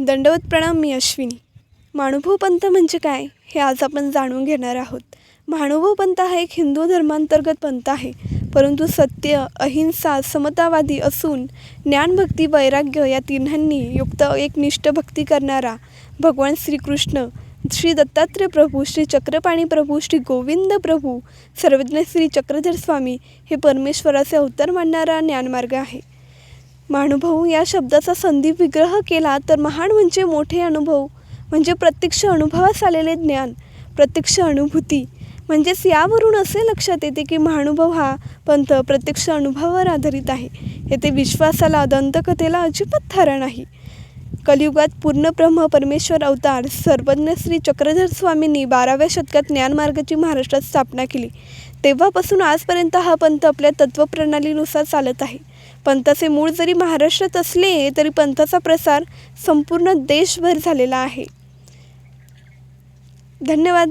दंडवत प्रणाम मी अश्विनी. महानुभव पंथ म्हणजे काय हे आज आपण जाणून घेणार आहोत. महानुभव पंथ हा एक हिंदू धर्मांतर्गत पंथ आहे. परंतु सत्य अहिंसा समतावादी असून ज्ञानभक्ती वैराग्य या तिन्हांनी युक्त एक निष्ठ भक्ती करणारा भगवान श्रीकृष्ण श्री दत्तात्रय प्रभू श्री चक्रपाणी प्रभू श्री गोविंद प्रभू सर्वज्ञ श्री चक्रधर स्वामी हे परमेश्वराचे अवतार मानणारा ज्ञानमार्ग आहे. महानुभव या शब्दाचा संधी विग्रह केला तर महान म्हणजे मोठे अनुभव म्हणजे प्रत्यक्ष अनुभवास आलेले ज्ञान प्रत्यक्ष अनुभूती. म्हणजेच यावरून असे लक्षात येते की महानुभव हा पंथ प्रत्यक्ष अनुभवावर आधारित आहे. येथे विश्वासाला दंतकथेला अजिबात थारा नाही. कलियुगात पूर्ण ब्रह्म परमेश्वर अवतार सर्वज्ञ श्री चक्रधर स्वामींनी बाराव्या शतकात ज्ञानमार्गाची महाराष्ट्रात स्थापना केली. तेव्हापासून आजपर्यंत हा पंथ आपल्या तत्त्वप्रणालीनुसार चालत आहे. पंथाचे मूळ जरी महाराष्ट्रात असले तरी पंथाचा प्रसार संपूर्ण देशभर झालेला आहे. धन्यवाद.